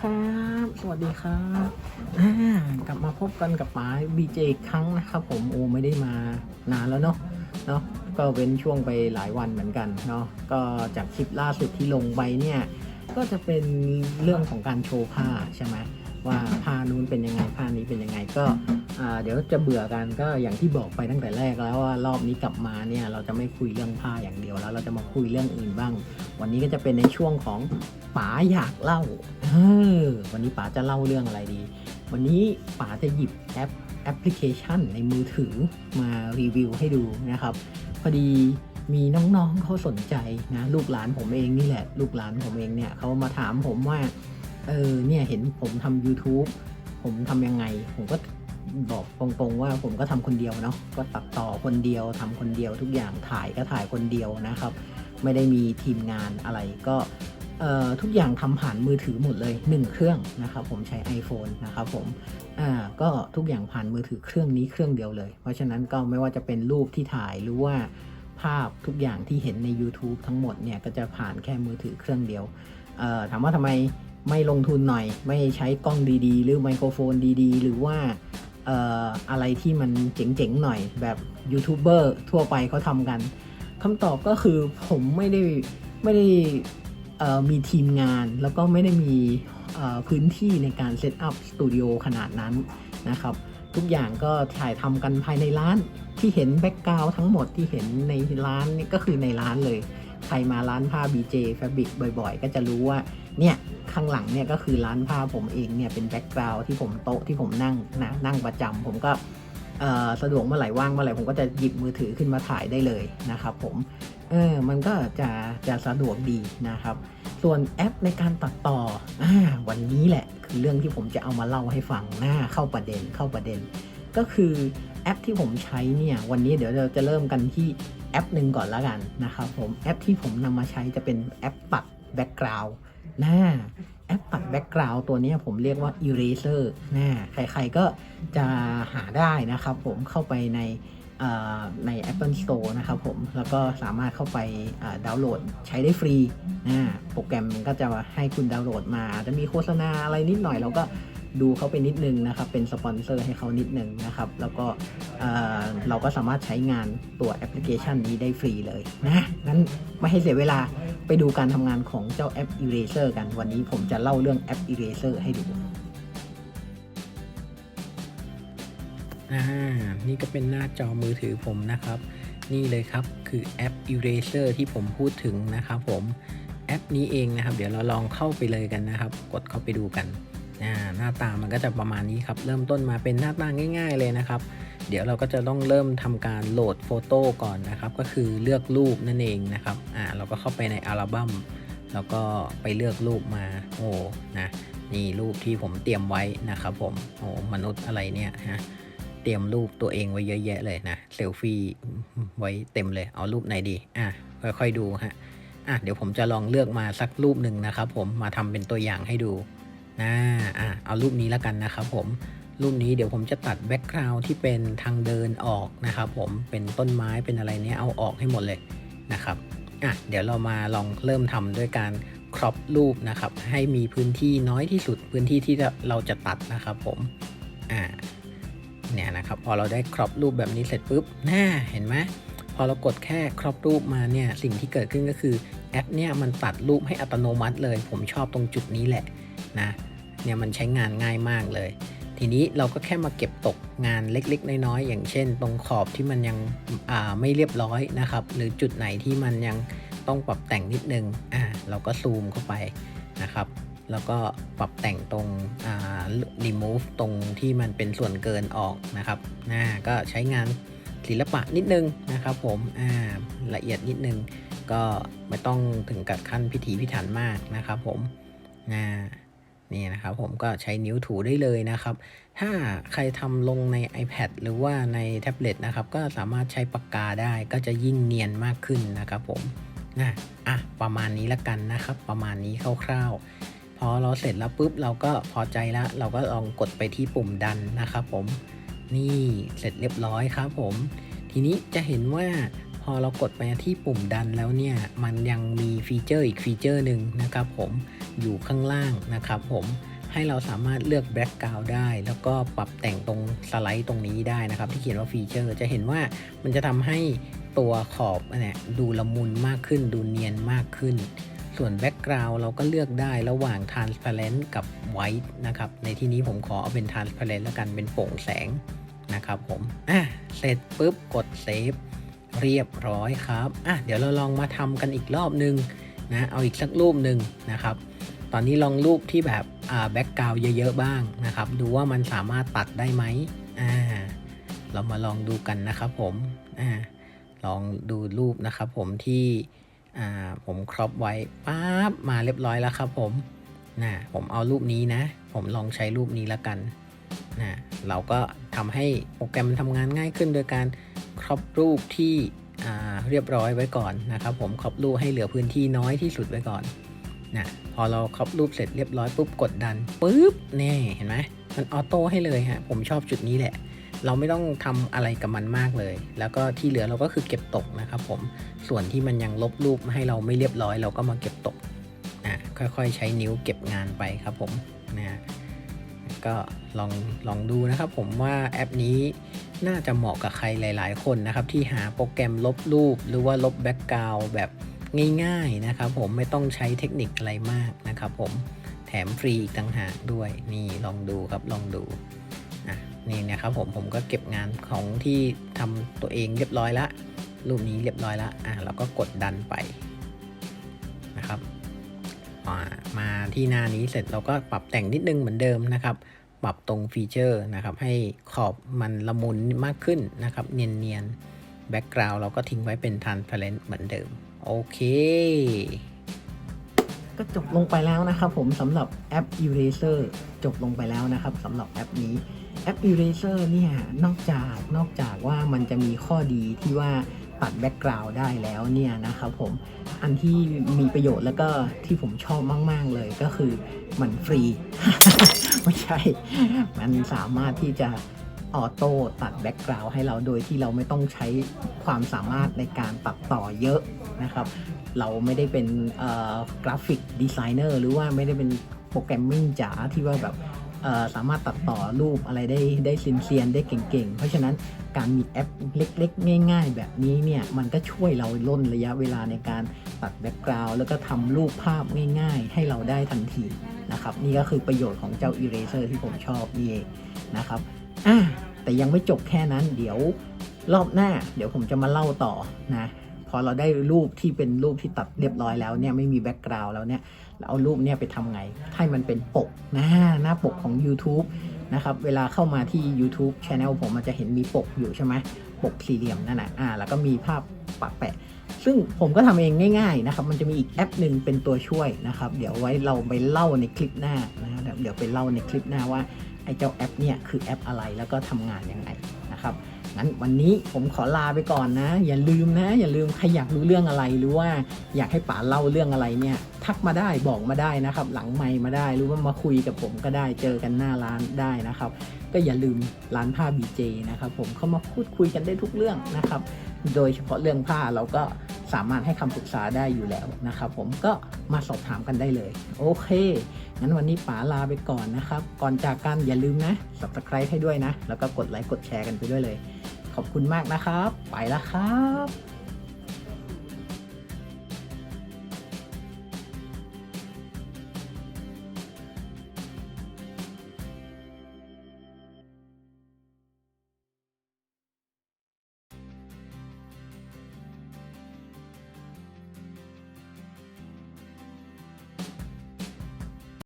ครับ สวัสดีครับกลับมาพบกันกับป๋าบีเจอีกครั้งนะครับผมโอไม่ได้มานานแล้วเนาะเนาะก็เว้นช่วงไปหลายวันเหมือนกันเนาะก็จากคลิปล่าสุดที่ลงไปเนี่ย ก็จะเป็นเรื่องของการโชว์ผ้าใช่ไหมว่าผ้านู้นเป็นยังไงผ้านี้เป็นยังไงก็ เดี๋ยวจะเบื่อกันก็อย่างที่บอกไปตั้งแต่แรกแล้วว่ารอบนี้กลับมาเนี่ยเราจะไม่คุยเรื่องผ้าอย่างเดียวแล้วเราจะมาคุยเรื่องอื่นบ้าง วันนี้ก็จะเป็นในช่วงของป๋าอยากเล่าเออวันนี้ป๋าจะเล่าเรื่องอะไรดี วันนี้ป๋าจะหยิบแอปแอปพลิเคชันในมือถือมารีวิวให้ดูนะครับ พอดีมีน้องๆเขาสนใจนะลูกหลานผมเองนี่แหละ ลูกหลานผมเองเนี่ยเขามาถามผมว่าเออเนี่ยเห็นผมทำ YouTube ผมทำยังไง ผมก็ บอกตรงๆว่าผมก็ทำคนเดียวเนาะก็ตัดต่อคนเดียวทำคนเดียวทุกอย่างถ่ายก็ถ่ายคนเดียวนะครับ ไม่ได้มีทีมงานอะไรก็ทุกอย่างทำผ่านมือถือหมดเลย 1 เครื่องนะครับผมใช้ iPhone นะครับผมก็ทุกอย่างผ่านมือถือเครื่องนี้เครื่องเดียวเลย เพราะฉะนั้นก็ไม่ว่าจะเป็นรูปที่ถ่ายหรือว่าภาพทุกอย่างที่เห็นใน YouTube ทั้งหมดเนี่ยก็จะผ่านแค่มือถือเครื่องเดียวถามว่าทำไมไม่ลงทุนหน่อย ไม่ใช้กล้องดีๆ หรือไมโครโฟนดีๆ หรือว่า อะไรที่มันเจ๋งๆหน่อยแบบยูทูบเบอร์ทั่วไปเขาทำกันคำตอบก็คือผมไม่ได้ไม่ได้มีทีมงาน แล้วก็ไม่ได้มีพื้นที่ในการเซตอัพสตูดิโอขนาดนั้นนะครับ ทุกอย่างก็ถ่ายทำกันภายในร้านที่เห็นแบ็กกราวทั้งหมดที่เห็นในร้านนี่ก็คือในร้านเลย ใครมาร้านผ้า BJ Fabric บ่อยๆ ก็จะรู้ว่า เนี่ยข้างหลังเนี่ยก็คือร้านผ้าผมเองเนี่ยเป็นแบ็กกราวที่ผมโต๊ะที่ผมนั่งนะนั่งประจำผมก็สะดวกเมื่อไหร่ว่างเมื่อไหร่ผมก็จะหยิบมือถือขึ้นมาถ่ายได้เลยนะครับผมเออมันก็จะจะสะดวกดีนะครับ ส่วนแอปในการตัดต่ออวันนี้แหละ คือเรื่องที่ผมจะเอามาเล่าให้ฟังหน้าเข้าประเด็นเข้าประเด็น ก็คือแอปที่ผมใช้เนี่ยวันนี้เดี๋ยวเราจะเริ่มกันที่แอปหนึ่งก่อนละกันนะครับผมแอปที่ผมนำมาใช้จะเป็นแอปปัด แบ็กกราวด์นะแอปปัดแบ็กกราวน์ตัวนี้ผมเรียกว่า Eraser นะใครๆก็จะหาได้นะครับผมเข้าไปในเอ่อใน Apple Store นะครับผม แล้วก็สามารถเข้าไปดาวน์โหลดใช้ได้ฟรีนะโปรแกรมมันก็จะให้คุณดาวน์โหลดมา จะมีโฆษณาอะไรนิดหน่อยเราก็ ดูเขาไปนิดนึงนะครับ เป็นสปอนเซอร์ให้เขานิดนึงนะครับ แล้วก็เอ่อเราก็สามารถใช้งานตัวแอปพลิเคชันนี้ได้ฟรีเลยนะงั้นไม่ให้เสียเวลาไปดูการทำงานของเจ้าแอป Eraser กันวันนี้ผมจะเล่าเรื่องแอป Eraser ให้ดูอ่านี่ก็เป็นหน้าจอมือถือผมนะครับ นี่เลยครับคือแอป Eraser ที่ผมพูดถึงนะครับผมแอปนี้เองนะครับ เดี๋ยวเราลองเข้าไปเลยกันนะครับ กดเข้าไปดูกัน หน้าตามันก็จะประมาณนี้ครับ เริ่มต้นมาเป็นหน้าตาง่าย ๆ เลยนะครับ เดี๋ยวเราก็จะต้องเริ่มทำการโหลดโฟโต้ก่อนนะครับ ก็คือเลือกรูปนั่นเองนะครับอ่าเราก็เข้าไปในอัลบั้มแล้วก็ไปเลือกรูปมาโอ้นะนี่รูปที่ผมเตรียมไว้นะครับผมโอ้มนุษย์อะไรเนี่ยฮะเตรียมรูปตัวเองไว้เยอะแยะเลยนะเซลฟี่ไว้เต็มเลยเอารูปไหนดีอะค่อยๆดูฮะอะเดี๋ยวผมจะลองเลือกมาสักรูปหนึ่งนะครับผมมาทำเป็นตัวอย่างให้ดู นะอะเอารูปนี้แล้วกันนะครับผมรูปนี้เดี๋ยวผมจะตัดแบ็กกราวด์ที่เป็นทางเดินออกนะครับผมเป็นต้นไม้เป็นอะไรเนี้ยเอาออกให้หมดเลยนะครับอะเดี๋ยวเรามาลองเริ่มทำด้วยการครอปรูปนะครับให้มีพื้นที่น้อยที่สุดพื้นที่ที่เราจะตัดนะครับผมอ่าเนี่ยนะครับพอเราได้ครอปรูปแบบนี้เสร็จปุ๊บน่าเห็นไหมพอเรากดแค่ครอปรูปมาเนี่ยสิ่งที่เกิดขึ้นก็คือแอปเนี่ยมันตัดรูปให้อัตโนมัติเลย ผมชอบตรงจุดนี้แหละนะ เนี่ยมันใช้งานง่ายมากเลย ทีนี้เราก็แค่มาเก็บตกงานเล็กๆ น้อยๆ อย่างเช่น ตรงขอบที่มันยังไม่เรียบร้อยนะครับ หรือจุดไหนที่มันยังต้องปรับแต่งนิดนึงอ่าเราก็ซูมเข้าไปนะครับแล้วก็ปรับแต่งตรงอ่า remove ตรงที่มันเป็นส่วนเกินออกนะครับนะก็ใช้งานศิลปะนิดนึงนะครับผมอ่าละเอียดนิดนึง ก็ไม่ต้องถึงกับขั้นพิถีพิถันมากนะครับผมนะ นี่นะครับผมก็ใช้นิ้วถูได้เลยนะครับ ถ้าใครทำลงใน iPad หรือว่าในแท็บเล็ตนะครับ ก็สามารถใช้ปากกาได้ก็จะยิ่งเนียนมากขึ้นนะครับผมนะอะประมาณนี้ละกันนะครับ ประมาณนี้คร่าวๆ พอเราเสร็จแล้วปุ๊บเราก็พอใจแล้ว เราก็ลองกดไปที่ปุ่มดันนะครับผมนี่เสร็จเรียบร้อยครับผม ทีนี้จะเห็นว่า พอเรากดไปที่ปุ่มดันแล้วเนี่ย มันยังมีฟีเจอร์อีกฟีเจอร์หนึ่งนะครับผมอยู่ข้างล่างนะครับผมให้เราสามารถเลือกแบ็กกราวด์ได้ แล้วก็ปรับแต่งตรงสไลด์ตรงนี้ได้นะครับ ที่เขียนว่าฟีเจอร์จะเห็นว่ามันจะทำให้ตัวขอบเนี่ยดูละมุนมากขึ้น ดูเนียนมากขึ้น ส่วนแบ็กกราวด์เราก็เลือกได้ระหว่าง transparent กับ white นะครับ ในที่นี้ผมขอเอาเป็น transparent แล้วกันเป็นโปร่งแสงนะครับผมอะเสร็จปุ๊บกดเซฟ เรียบร้อยครับอะเดี๋ยวเราลองมาทำกันอีกรอบนึงนะเอาอีกสักรูปหนึ่งนะครับ ตอนนี้ลองรูปที่แบบอ่าแบ็กกราวด์เยอะๆบ้างนะครับ ดูว่ามันสามารถตัดได้ไหมอ่าเรามาลองดูกันนะครับผมอ่าลองดูรูปนะครับผมที่อ่าผมครอปไว้ปั๊บมาเรียบร้อยแล้วครับผมนะผมเอารูปนี้นะ ผมลองใช้รูปนี้แล้วกัน นะเราก็ทำให้โปรแกรมมันทำงานง่ายขึ้น โดยการครอปรูปที่เรียบร้อยไว้ก่อนนะครับ ผมครอปรูปให้เหลือพื้นที่น้อยที่สุดไว้ก่อนนะพอเราครอปรูปเสร็จเรียบร้อยปุ๊บกดดันปุ๊บนี่เห็นไหมมันออโต้ให้เลยฮะผมชอบจุดนี้แหละ เราไม่ต้องทำอะไรกับมันมากเลย แล้วก็ที่เหลือเราก็คือเก็บตกนะครับผมส่วนที่มันยังลบรูปให้เราไม่เรียบร้อย เราก็มาเก็บตกนะค่อยๆ ใช้นิ้วเก็บงานไปครับผมนะ ก็ลองลองดูนะครับผมว่าแอปนี้น่าจะเหมาะกับใครหลาย ๆ คนนะครับ ที่หาโปรแกรมลบรูป หรือว่าลบแบ็กกราวด์แบบง่าย ๆ นะครับผมไม่ต้องใช้เทคนิคอะไรมากนะครับผมแถมฟรีอีกต่างหากด้วยนี่ลองดูครับลองดูอะนี่นะครับผมผมก็เก็บงานของที่ทำตัวเองเรียบร้อยละรูปนี้เรียบร้อยละอะเราก็กดดันไปนะครับ มาที่หน้านี้เสร็จเราก็ปรับแต่งนิดนึงเหมือนเดิมนะครับ ปรับตรงฟีเจอร์นะครับ ให้ขอบมันละมุนมากขึ้นนะครับ เนียนๆแบ็กกราวด์เราก็ทิ้งไว้เป็น transparent เหมือนเดิม โอเค ก็จบลงไปแล้วนะครับผมสำหรับแอป Eraser จบลงไปแล้วนะครับสำหรับแอปนี้แอป Eraser เนี่ยนอกจากนอกจากว่ามันจะมีข้อดีที่ว่า ตัดแบ็กกราวด์ได้แล้วเนี่ยนะครับผมอันที่มีประโยชน์แล้วก็ที่ผมชอบมาก ๆ เลยก็คือมันฟรี ไม่ใช่ มันสามารถที่จะออโต้ตัดแบ็กกราวด์ให้เราโดยที่เราไม่ต้องใช้ความสามารถในการตัดต่อเยอะนะครับ เราไม่ได้เป็นกราฟิกดีไซเนอร์หรือว่าไม่ได้เป็นโปรแกรมมิ่งจ๋าที่ว่าแบบ สามารถตัดต่อรูปอะไรได้ได้เซียนๆได้เก่งๆ เพราะฉะนั้นการมีแอปเล็กๆ ง่าย ๆ แบบนี้เนี่ยมันก็ช่วยเราล่นระยะเวลาในการตัดแบ็กกราวด์แล้วก็ทำรูปภาพง่าย ๆ ให้เราได้ทันทีนะครับ นี่ก็คือประโยชน์ของเจ้า Eraser ที่ผมชอบนี่เองนะครับอะแต่ยังไม่จบแค่นั้นเดี๋ยวรอบหน้า เดี๋ยวผมจะมาเล่าต่อนะ พอเราได้รูปที่เป็นรูปที่ตัดเรียบร้อยแล้วเนี่ยไม่มีแบ็กกราวด์แล้วเนี่ยเราเอารูปเนี่ยไปทำไง ให้มันเป็นปกหน้าหน้าปกของ YouTube นะครับเวลาเข้ามาที่ YouTube Channel ผมมันจะเห็นมีปกอยู่ใช่ไหมปกสี่เหลี่ยมนั่นนะอ่าแล้วก็มีภาพปะแปะ ซึ่งผมก็ทำเองง่าย ๆนะครับ มันจะมีอีกแอปหนึ่งเป็นตัวช่วยนะครับ เดี๋ยวไว้เราไปเล่าในคลิปหน้านะครับเดี๋ยวไปเล่าในคลิปหน้าว่าไอ้เจ้าแอปเนี่ยคือแอปอะไรแล้วก็ทำงานยังไงนะครับ งั้นวันนี้ผมขอลาไปก่อนนะ อย่าลืมนะ อย่าลืมใครอยากรู้เรื่องอะไรหรือว่าอยากให้ป๋าเล่าเรื่องอะไรเนี่ยทักมาได้บอกมาได้นะครับ หลังไมมาได้ หรือว่ามาคุยกับผมก็ได้เจอกันหน้าร้านได้นะครับ ก็อย่าลืมร้านผ้าบีเจนะครับผมเข้ามาพูดคุยกันได้ทุกเรื่องนะครับ โดยเฉพาะเรื่องผ้าเราก็สามารถให้คำปรึกษาได้อยู่แล้วนะครับ ผมก็มาสอบถามกันได้เลย โอเค งั้นวันนี้ป๋าลาไปก่อนนะครับ ก่อนจากกันอย่าลืมนะ subscribe ให้ด้วยนะ แล้วก็กดไลค์กดแชร์กันไปด้วยเลย ขอบคุณมากนะครับ ไปแล้วครับ